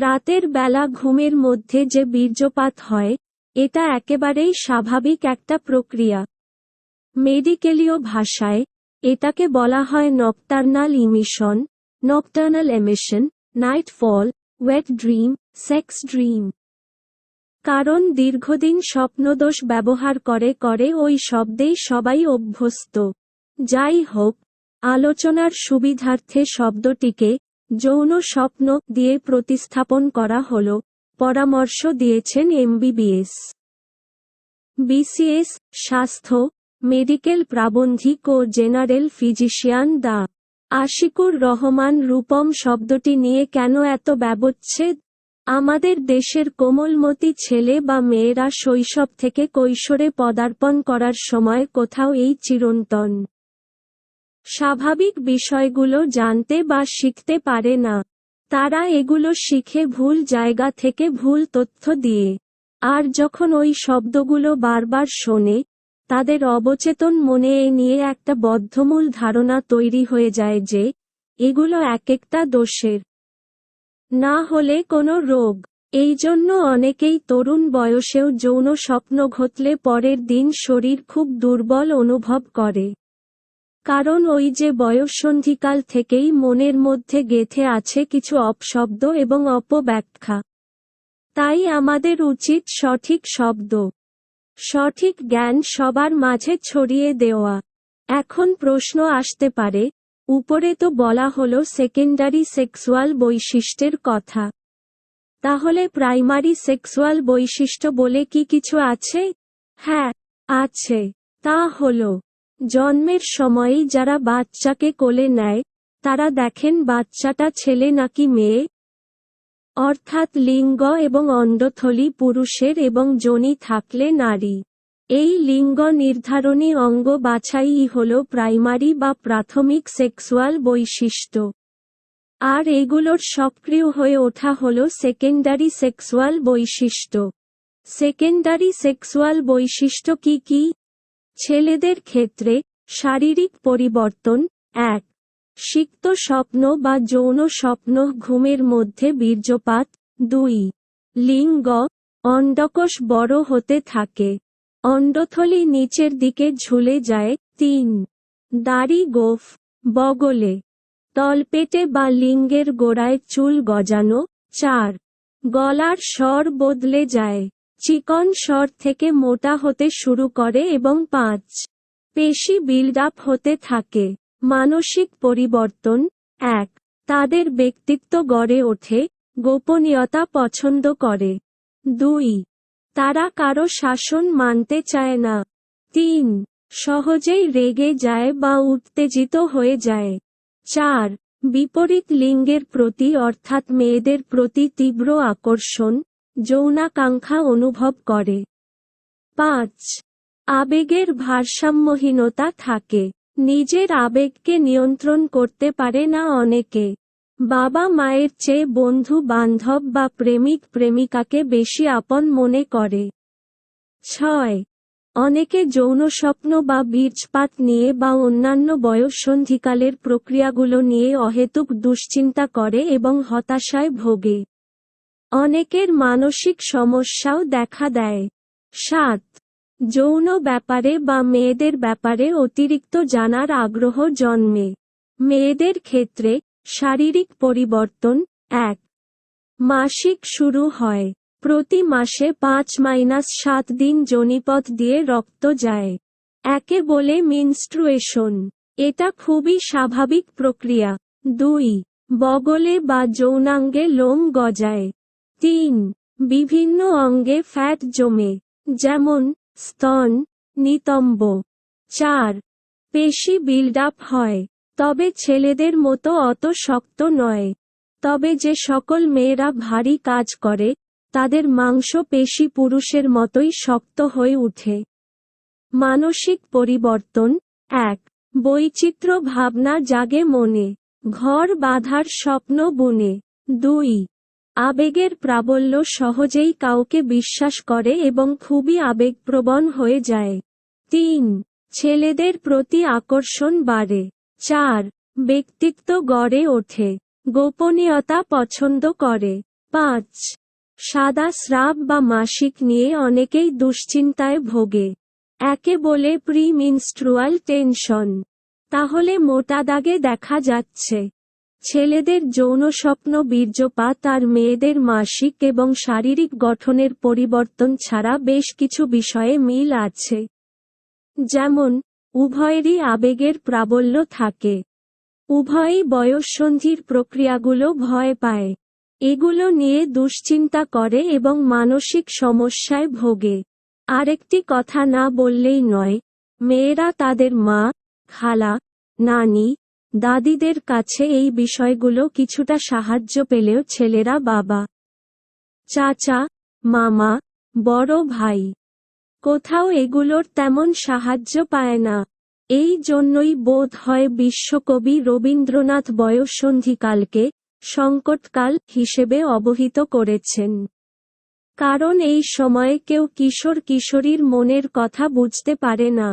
রাতের বেলা ঘুমের মধ্যে যে বীর্যপাত হয়, এটা একেবারেই স্বাভাবিক একটা প্রক্রিয়া। মেডিকেলীয় ভাষায়, এটাকে বলা হয় nocturnal emission, nocturnal emission, nightfall, wet dream, sex dream. কারণ দীর্ঘদিন স্বপ্নদোষ ব্যবহার করে করে ওই শব্দেই সবাই অভ্যস্ত। যাই হোক, আলোচনার সুবিধার্থে শব্দটিকে যৌন স্বপ্ন দিয়ে প্রতিস্থাপন করা হল। পরামর্শ দিয়েছেন এমবিবিএস। বিসিএস, স্বাস্থ্য, মেডিকেল প্রাবন্ধিক ও জেনারেল ফিজিশিয়ান দা। আশিকুর রহমান রূপম শব্দটি নিয়ে কেন এত ব্যবচ্ছেদ? আমাদের দেশের কোমলমতি ছেলে বা মেয়েরা শৈশব থেকে কৈশোরে পদার্পণ করার সময় কোথাও এই চিরন্তন স্বাভাবিক বিষয়গুলো জানতে বা শিখতে পারে না। তারা এগুলো শিখে ভুল জায়গা থেকে ভুল তথ্য দিয়ে। আর যখন ওই শব্দগুলো বারবার শোনে, তাদের অবচেতন মনে এ নিয়ে একটা বদ্ধমূল ধারণা তৈরি হয়ে যায় যে, এগুলো এক একটা দোষের। না হলে কোনো রোগ। এই জন্য অনেকেই তরুণ বয়সেও যৌন স্বপ্ন ঘটলে পরের দিন শরীর খুব দুর্বল অনুভব করে। কারণ ওই যে বয়ঃসন্ধিকাল থেকেই মনের মধ্যে গেথে আছে কিছু অপশব্দ এবং অপব্যাখ্যা। তাই আমাদের উচিত সঠিক শব্দ, সঠিক জ্ঞান সবার মাঝে ছড়িয়ে দেওয়া। এখন প্রশ্ন আসতে পারে, উপরে তো বলা হলো সেকেন্ডারি সেক্সুয়াল বৈশিষ্ট্যের কথা। তাহলে প্রাইমারি সেক্সুয়াল বৈশিষ্ট্য বলে কি কিছু আছে? হ্যাঁ আছে। তা হলো জন্মের সময়ই যারা বাচ্চাকে কোলে নেয়, তারা দেখেন বাচ্চাটা ছেলে নাকি মেয়ে। অর্থাৎ লিঙ্গ এবং অণ্ডথলি পুরুষের এবং যোনি থাকলে নারী। এই লিঙ্গ নির্ধারণী অঙ্গ বাছাইই হল প্রাইমারি বা প্রাথমিক সেক্সুয়াল বৈশিষ্ট্য। আর এগুলোর সক্রিয় হয়ে ওঠা হল সেকেন্ডারি সেক্সুয়াল বৈশিষ্ট্য। সেকেন্ডারি সেক্সুয়াল বৈশিষ্ট্য কি কি? ছেলেদের ক্ষেত্রে শারীরিক পরিবর্তন, এক। সিক্ত স্বপ্ন বা যৌন স্বপ্ন ঘুমের মধ্যে বীর্যপাত, দুই। লিঙ্গ অন্ডকোষ বড় হতে থাকে। অন্ডথলি নিচের দিকে ঝুলে যায়, তিন। দাড়ি গোফ, বগলে। তলপেটে বা লিঙ্গের গোড়ায় চুল গজানো, চার। গলার স্বর বদলে যায়। চিকন স্বর থেকে মোটা হতে শুরু করে এবং পাঁচ পেশি বিল্ড আপ হতে থাকে। মানসিক পরিবর্তন। এক, তাদের ব্যক্তিত্ব গড়ে ওঠে, গোপনীয়তা পছন্দ করে। দুই, তারা কারও শাসন মানতে চায় না। তিন, সহজেই রেগে যায় বা উত্তেজিত হয়ে যায়। চার, বিপরীত লিঙ্গের প্রতি অর্থাৎ মেয়েদের প্রতি তীব্র আকর্ষণ। যৌনাকাঙ্ক্ষা অনুভব করে। পাঁচ, আবেগের ভারসাম্যহীনতা থাকে। নিজের আবেগকে নিয়ন্ত্রণ করতে পারে না অনেকে। বাবা মায়ের চেয়ে বন্ধু, বান্ধব বা প্রেমিক, প্রেমিকাকে বেশি আপন মনে করে। ছয়, অনেকে যৌন স্বপ্ন বা বীর্যপাত নিয়ে বা অন্যান্য বয়ঃসন্ধিকালের প্রক্রিয়াগুলো নিয়ে অহেতুক দুশ্চিন্তা করে এবং হতাশায় ভোগে। অনেকের মানসিক সমস্যাও দেখা দেয়। সাত, যৌন ব্যাপারে বা মেয়েদের ব্যাপারে অতিরিক্ত জানার আগ্রহ জন্মে। মেয়েদের ক্ষেত্রে শারীরিক পরিবর্তন, এক, মাসিক শুরু হয়। প্রতি মাসে পাঁচ মাইনাস সাত দিন জনিপথ দিয়ে রক্ত যায়। একে বলে মিনস্ট্রুয়েশন। এটা খুবই স্বাভাবিক প্রক্রিয়া। দুই, বগলে বা যৌনাঙ্গে লোম গজায়। তিন বিভিন্ন অঙ্গে ফ্যাট জমে, যেমন স্তন, নিতম্ব। চার পেশি বিল্ড আপ হয়, তবে ছেলেদের মতো অত শক্ত নয়। তবে যে সকল মেয়েরা ভারী কাজ করে, তাদের মাংস পেশি পুরুষের মতোই শক্ত হয়ে উঠে। মানসিক পরিবর্তন। এক বৈচিত্র্য ভাবনা জাগে মনে, ঘর বাঁধার স্বপ্ন বুনে। দুই আবেগের প্রাবল্য সহজেই কাউকে বিশ্বাস করে এবং খুবই আবেগপ্রবণ হয়ে যায়। তিন, ছেলেদের প্রতি আকর্ষণ বাড়ে। চার, ব্যক্তিত্ব গড়ে ওঠে। গোপনীয়তা পছন্দ করে। পাঁচ, সাদা স্রাব বা মাসিক নিয়ে অনেকেই দুশ্চিন্তায় ভোগে। একে বলে প্রি মিনস্ট্রুয়াল টেনশন। তাহলে মোটা দাগে দেখা যাচ্ছে। ছেলেদের যৌন স্বপ্ন বীর্যপাত আর মেয়েদের মাসিক এবং শারীরিক গঠনের পরিবর্তন ছাড়া বেশ কিছু বিষয়ে মিল আছে। যেমন, উভয়েরই আবেগের প্রাবল্য থাকে। উভয়ই বয়ঃসন্ধির প্রক্রিয়াগুলো ভয় পায়। এগুলো নিয়ে দুশ্চিন্তা করে এবং মানসিক সমস্যায় ভোগে। আরেকটি কথা না বললেই নয়, মেয়েরা তাদের মা, খালা, নানি দাদিদের কাছে এই বিষয়গুলো কিছুটা সাহায্য পেলেও ছেলেরা বাবা, চাচা, মামা, বড় ভাই, কোথাও এগুলোর তেমন সাহায্য পায় না। এই জন্যই বোধ হয় বিশ্বকবি রবীন্দ্রনাথ বয়ঃসন্ধিকালকে সংকটকাল হিসেবে অবহিত করেছেন। কারণ এই সময়ে কেউ কিশোর কিশোরীর মনের কথা বুঝতে পারে না।